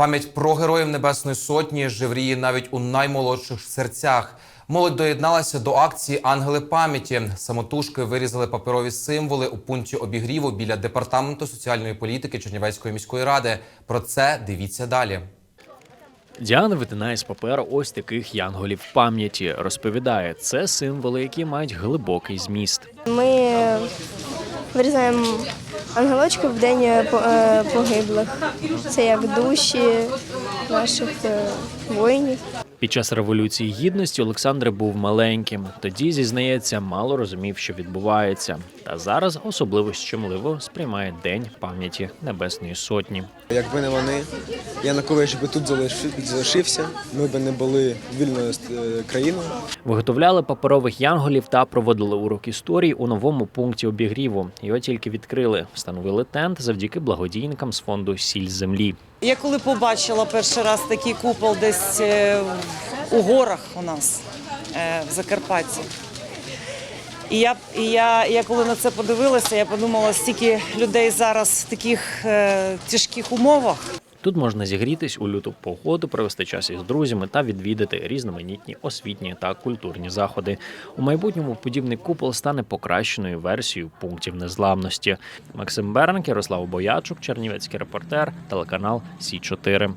Пам'ять про героїв Небесної Сотні живріє навіть у наймолодших серцях. Молодь доєдналася до акції Ангели пам'яті. Самотужки вирізали паперові символи у пункті обігріву біля департаменту соціальної політики Чернівецької міської ради. Про це дивіться далі. Діана витинає з паперу ось таких янголів пам'яті. Розповідає, це символи, які мають глибокий зміст. Ми вирізаємо ангелочки в день е, е, погиблих. Це як душі наших е, воїнів. Під час революції гідності Олександр був маленьким. Тоді зізнається, мало розумів, що відбувається. Та зараз особливо щемливо сприймає День пам'яті Небесної Сотні. Якби не вони, Янукович би тут залиши- залишився, ми б не були вільною е, країною. Виготовляли паперових янголів та проводили урок історії у новому пункті обігріву. Його тільки відкрили, встановили тент завдяки благодійникам з фонду Сіль землі. Я коли побачила перший раз такий купол десь е, у горах у нас е, в Закарпатті. І я, і я, я коли на це подивилася, я подумала, стільки людей зараз в таких е, тяжких умовах. Тут можна зігрітись у люту погоду, провести час із друзями та відвідати різноманітні освітні та культурні заходи. У майбутньому подібний купол стане покращеною версією пунктів незламності. Максим Бернк, Ярослав Боячук, Чернівецький репортер, телеканал Сі 4